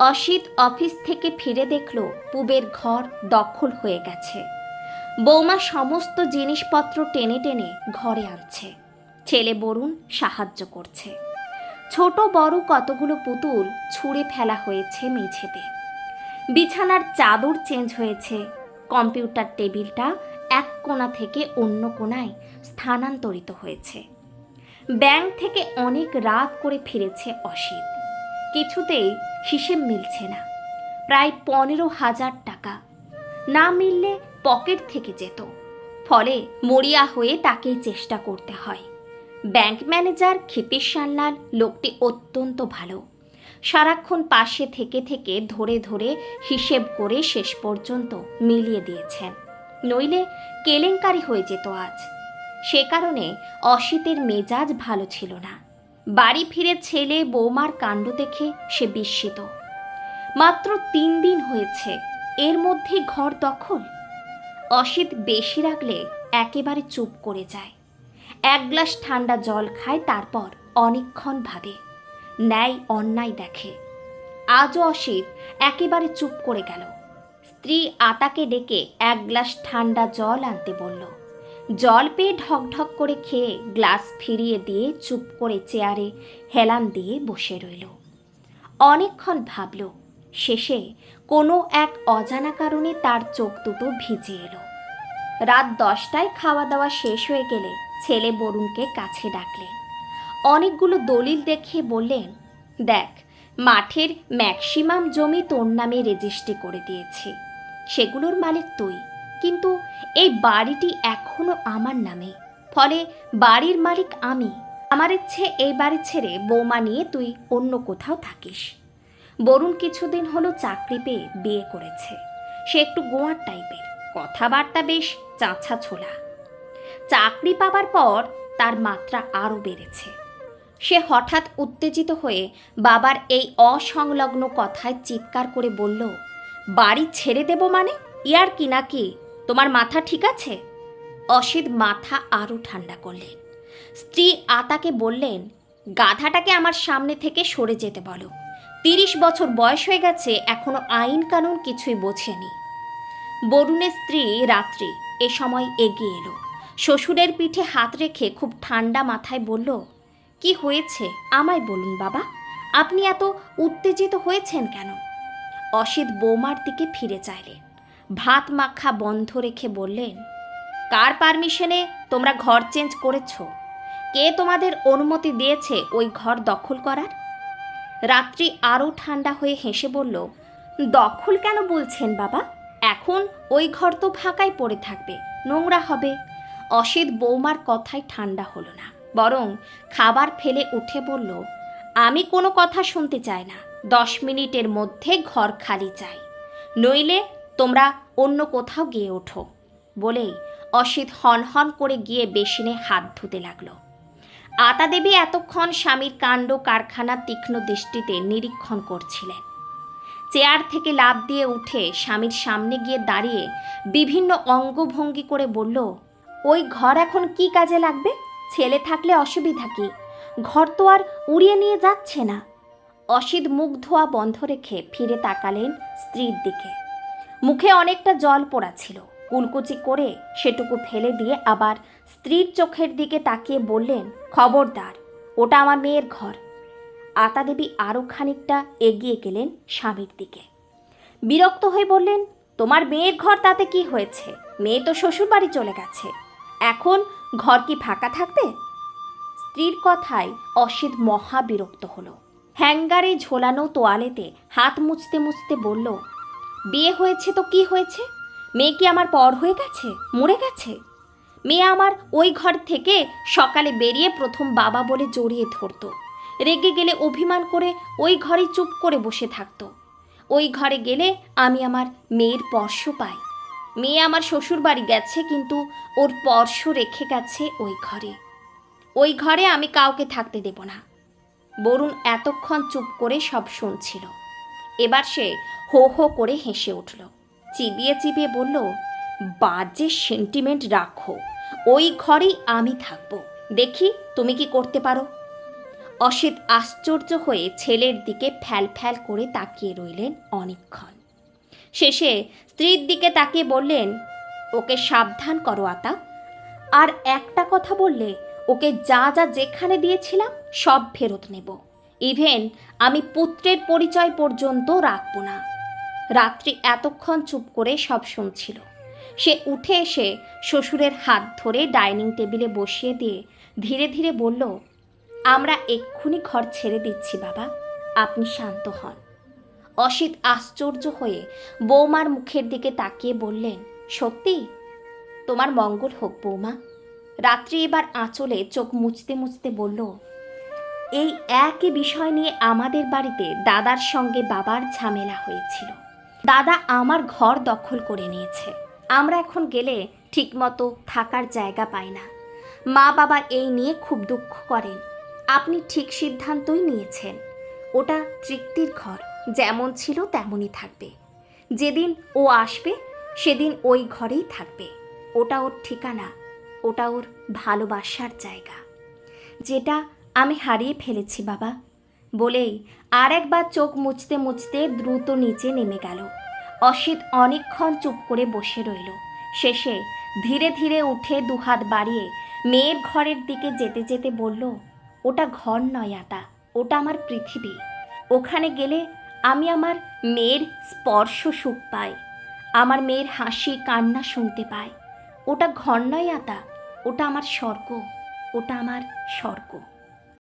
Asit office থেকে ফিরে দেখল পুবের ঘর দখল হয়ে গেছে। বৌমা সমস্ত জিনিসপত্র টেনে টেনে ঘরে আনছে। ছেলে বরুণ সাহায্য করছে। ছোট বড় কতগুলো পুতুল ছুঁড়ে ফেলা হয়েছে মেঝেতে। বিছানার চাদর চেঞ্জ হয়েছে। কম্পিউটার টেবিলটা এক কোণা থেকে অন্য কোণায় স্থানান্তরিত হয়েছে। ব্যাংক থেকে অনেক রাত করে ফিরেছে অসিত। কিছুতেই হিসেব মিলছে না। প্রায় পনেরো হাজার টাকা। না মিললে পকেট থেকে যেত। ফলে মরিয়া হয়ে তাকে চেষ্টা করতে হয়। ব্যাংক ম্যানেজার ক্ষিতিশ সান্যাল লোকটি অত্যন্ত ভালো। সারাক্ষণ পাশে থেকে থেকে ধরে ধরে হিসেব করে শেষ পর্যন্ত মিলিয়ে দিয়েছেন। নইলে কেলেঙ্কারি হয়ে যেত আজ। সে কারণে অসিতের মেজাজ ভালো ছিল না। বাড়ি ফিরে ছেলে বৌমার কাণ্ড দেখে সে বিস্মিত। মাত্র তিন দিন হয়েছে, এর মধ্যে ঘর দখল। অসিত বেশি রাখলে একেবারে চুপ করে যায়। এক গ্লাস ঠান্ডা জল খায়, তারপর অনেকক্ষণ ভাবে, ন্যায় অন্যায় দেখে। আজও অসিত একেবারে চুপ করে গেল। স্ত্রী আতাকে ডেকে এক গ্লাস ঠান্ডা জল আনতে বলল জল পেয়ে ঢকঢক করে খেয়ে গ্লাস ফিরিয়ে দিয়ে চুপ করে চেয়ারে হেলান দিয়ে বসে রইল। অনেকক্ষণ ভাবল, শেষে কোনো এক অজানা কারণে তার চোখ দুটো ভিজে এলো। রাত দশটায় খাওয়া দাওয়া শেষ হয়ে গেলে ছেলে বরুণকে কাছে ডাকলেন। অনেকগুলো দলিল দেখিয়ে বললেন, দেখ, মাঠের ম্যাক্সিমাম জমি তোর নামে রেজিস্ট্রি করে দিয়েছি। সেগুলোর মালিক তুই। কিন্তু এই বাড়িটি এখনও আমার নামে। ফলে বাড়ির মালিক আমি। আমার ইচ্ছে এই বাড়ি ছেড়ে বৌমা নিয়ে তুই অন্য কোথাও থাকিস। বরুণ কিছুদিন হলো চাকরি পেয়ে বিয়ে করেছে। সে একটু গোয়ার টাইপের। কথাবার্তা বেশ চাঁচা ছোলা চাকরি পাবার পর তার মাত্রা আরও বেড়েছে। সে হঠাৎ উত্তেজিত হয়ে বাবার এই অসংলগ্ন কথায় চিৎকার করে বলল, বাড়ি ছেড়ে দেব মানে? ইয়ার কি নাকি তোমার মাথা ঠিক আছে? অসিত মাথা আরও ঠান্ডা করলেন। স্ত্রী আতাকে বললেন, গাধাটাকে আমার সামনে থেকে সরে যেতে বলো। তিরিশ বছর বয়স হয়ে গেছে, এখনও আইন কানুন কিছুই বোঝেনি। বরুণের স্ত্রী রাত্রি এ সময় এগিয়ে এলো। শ্বশুরের পিঠে হাত রেখে খুব ঠান্ডা মাথায় বলল, কি হয়েছে? আমায় বলুন বাবা। আপনি এত উত্তেজিত হয়েছেন কেন? অসিত বৌমার দিকে ফিরে চাইলেন। ভাত মাখা বন্ধ রেখে বললেন, কার পারমিশনে তোমরা ঘর চেঞ্জ করেছ? কে তোমাদের অনুমতি দিয়েছে ওই ঘর দখল করার? রাত্রি আরও ঠান্ডা হয়ে হেসে বলল, দখল কেন বলছেন বাবা? এখন ওই ঘর তো ফাঁকাই পড়ে থাকবে, নোংরা হবে। অসিত বৌমার কথায় ঠান্ডা হলো না, বরং খাবার ফেলে উঠে বলল, আমি কোনো কথা শুনতে চাই না, দশ মিনিটের মধ্যে ঘর খালি চাই। নইলে তোমরা অন্য কোথাও গিয়ে ওঠো বলেই অসিত হন হন করে গিয়ে বেসিনে হাত ধুতে লাগল। আতা দেবী এতক্ষণ স্বামীর কাণ্ড কারখানা তীক্ষ্ণ দৃষ্টিতে নিরীক্ষণ করছিলেন। চেয়ার থেকে লাভ দিয়ে উঠে স্বামীর সামনে গিয়ে দাঁড়িয়ে বিভিন্ন অঙ্গভঙ্গি করে বলল, ওই ঘর এখন কি কাজে লাগবে? ছেলে থাকলে অসুবিধা কি? ঘর তো আর উড়িয়ে নিয়ে যাচ্ছে না। অসিত মুখ ধোয়া বন্ধ রেখে ফিরে তাকালেন স্ত্রীর দিকে। মুখে অনেকটা জল পড়া ছিল। কুলকুচি করে সেটুকু ফেলে দিয়ে আবার স্ত্রীর চোখের দিকে তাকিয়ে বললেন, খবরদার, ওটা আমার মেয়ের ঘর। আতা দেবী আরও খানিকটা এগিয়ে গেলেন স্বামীর দিকে। বিরক্ত হয়ে বললেন, তোমার মেয়ের ঘর তাতে কি হয়েছে? মেয়ে তো শ্বশুরবাড়ি চলে গেছে। এখন ঘর কি ফাঁকা থাকবে? স্ত্রীর কথায় অসিত মহা বিরক্ত হলো। হ্যাঙ্গারে ঝোলানো তোয়ালেতে হাত মুছতে মুছতে বলল বিয়ে হয়েছে তো কি হয়েছে? মেয়ে কি আমার পর হয়ে গেছে? মরে গেছে? মেয়ে আমার ওই ঘর থেকে সকালে বেরিয়ে প্রথম বাবা বলে জড়িয়ে ধরতো। রেগে গেলে অভিমান করে ওই ঘরে চুপ করে বসে থাকতো। ওই ঘরে গেলে আমি আমার মেয়ের স্পর্শ পাই। মেয়ে আমার শ্বশুর বাড়ি গেছে কিন্তু ওর স্পর্শ রেখে গেছে ওই ঘরে। ওই ঘরে আমি কাউকে থাকতে দেব না। বরুণ এতক্ষণ চুপ করে সব শুনছিল। এবার সে হো হো করে হেসে উঠল। চিবিয়ে চিবিয়ে বলল, বাজে সেন্টিমেন্ট রাখো। ওই ঘরেই আমি থাকব। দেখি তুমি কি করতে পারো? অসিত আশ্চর্য হয়ে ছেলের দিকে ফ্যাল ফ্যাল করে তাকিয়ে রইলেন অনেকক্ষণ শেষে স্ত্রীর দিকে তাকিয়ে বললেন, ওকে সাবধান করো আতা। আর একটা কথা বললে ওকে যা যা যেখানে দিয়েছিলাম সব ফেরত নেব। ইভেন আমি পুত্রের পরিচয় পর্যন্ত রাখব না। রাত্রি এতক্ষণ চুপ করে সব শুনছিল। সে উঠে এসে শ্বশুরের হাত ধরে ডাইনিং টেবিলে বসিয়ে দিয়ে ধীরে ধীরে বলল, আমরা এক্ষুনি ঘর ছেড়ে দিচ্ছি, বাবা। আপনি শান্ত হন। অসিত আশ্চর্য হয়ে বৌমার মুখের দিকে তাকিয়ে বললেন, সত্যি? তোমার মঙ্গল হোক বৌমা। রাত্রি এবার আঁচলে চোখ মুছতে মুছতে বলল এই একই বিষয় নিয়ে আমাদের বাড়িতে দাদার সঙ্গে বাবার ঝামেলা হয়েছিল। দাদা আমার ঘর দখল করে নিয়েছে। আমরা এখন গেলে ঠিকমতো থাকার জায়গা পাই না। মা বাবা এই নিয়ে খুব দুঃখ করেন। আপনি ঠিক সিদ্ধান্তই নিয়েছেন। ওটা তৃপ্তির ঘর, যেমন ছিল তেমনই থাকবে। যেদিন ও আসবে, সেদিন ওই ঘরেই থাকবে। ওটা ওর ঠিকানা, ওটা ওর ভালোবাসার জায়গা। যেটা আমি হারিয়ে ফেলেছি, বাবা। বলেই আর একবার চোখ মুছতে মুছতে দ্রুত নিচে নেমে গেল। অসিত অনেকক্ষণ চুপ করে বসে রইল। শেষে ধীরে ধীরে উঠে দুহাত বাড়িয়ে মেয়ের ঘরের দিকে যেতে যেতে বলল, ওটা ঘর নয় আতা, ওটা আমার পৃথিবী। ওখানে গেলে আমি আমার মেয়ের স্পর্শ সুখ পাই, আমার মেয়ের হাসি কান্না শুনতে পাই। ওটা ঘর নয় আতা, ওটা আমার স্বর্গ, ওটা আমার স্বর্গ।